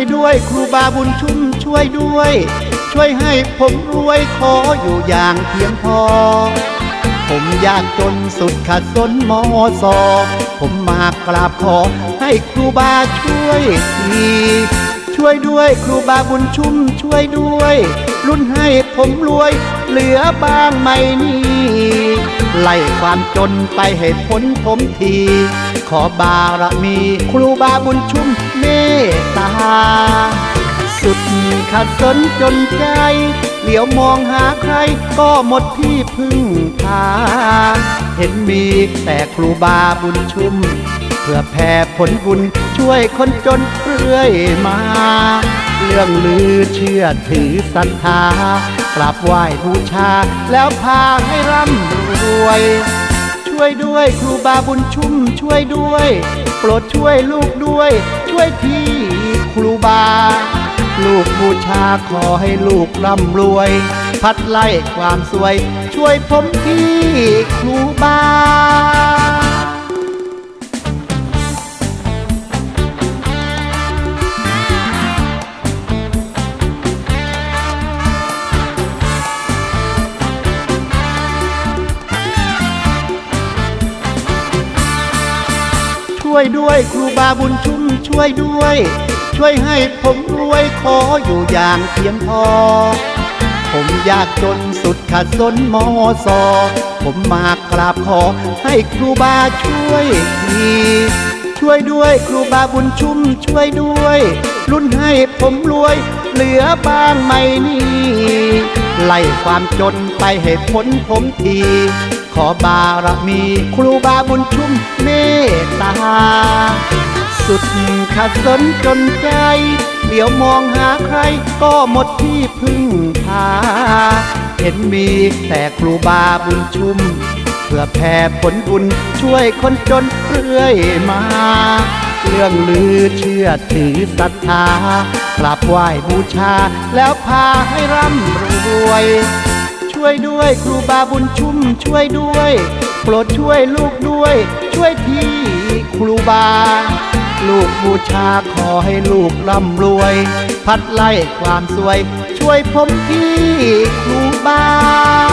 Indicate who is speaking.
Speaker 1: ช่วยด้วยครูบาบุญชุ่มช่วยด้วย ช่วยให้ผมรวยขออยู่อย่างเพียงพอ ผมยากจนสุดขัดสนมอสอ ผมมากราบขอให้ครูบาช่วยทีช่วยด้วยครูบาบุญชุ่มช่วยด้วย รุ่นให้ผมรวยเหลือบ้างไหมนี่ไล่ความจนไปให้พ้นผมที ขอบารมี ครูบาบุญชุ่มเมต สุดขัดสนจนใจ เหลียวมองหาใครก็หมดที่พึ่งพา เห็นมีแต่ครูบาบุญชุม เพื่อแผ่ผลบุญช่วยคนจนเรื่อยมา เรื่องลือเชื่อถือศรัทธากราบไหว้บูชาแล้วพาให้ร่ำรวย ช่วยด้วยครูบาบุญชุ่มช่วยด้วย โปรดช่วยลูกด้วย ช่วยพี่ ครูบา ลูกบูชาขอให้ลูกร่ำรวย พัดไล่ความสวย ช่วยผมที่ครูบาช่วยด้วยครูบาบุญชุ่มช่วยด้วย ช่วยให้ผมรวยขออยู่อย่างเพียงพอ ผมยากจนสุดขัดสนมอสอ ผมมากราบขอให้ครูบาช่วยทีช่วยด้วยครูบาบุญชุ่มช่วยด้วย รุ่นให้ผมรวยเหลือบ้างไหมนี่ ไล่ความจนไปให้พ้นผมที ขอบารมีครูบาบุญชุ่มเมต สุดขัดสนจนใจเดี๋ยวมองหาใครก็หมดที่พึ่งพา เห็นมีแต่ครูบาบุญชุม เพื่อแผ่ผลบุญช่วยคนจนเรื่อยมา เรื่องลือเชื่อถือศรัทธากราบไหว้บูชาแล้วพาให้ร่ำรวย ช่วยด้วยครูบาบุญชุ่มช่วยด้วย โปรดช่วยลูกด้วย ช่วยที่ครูบา ลูกบูชาขอให้ลูกร่ำรวย พัดไล่ความสวย ช่วยผมที่ครูบา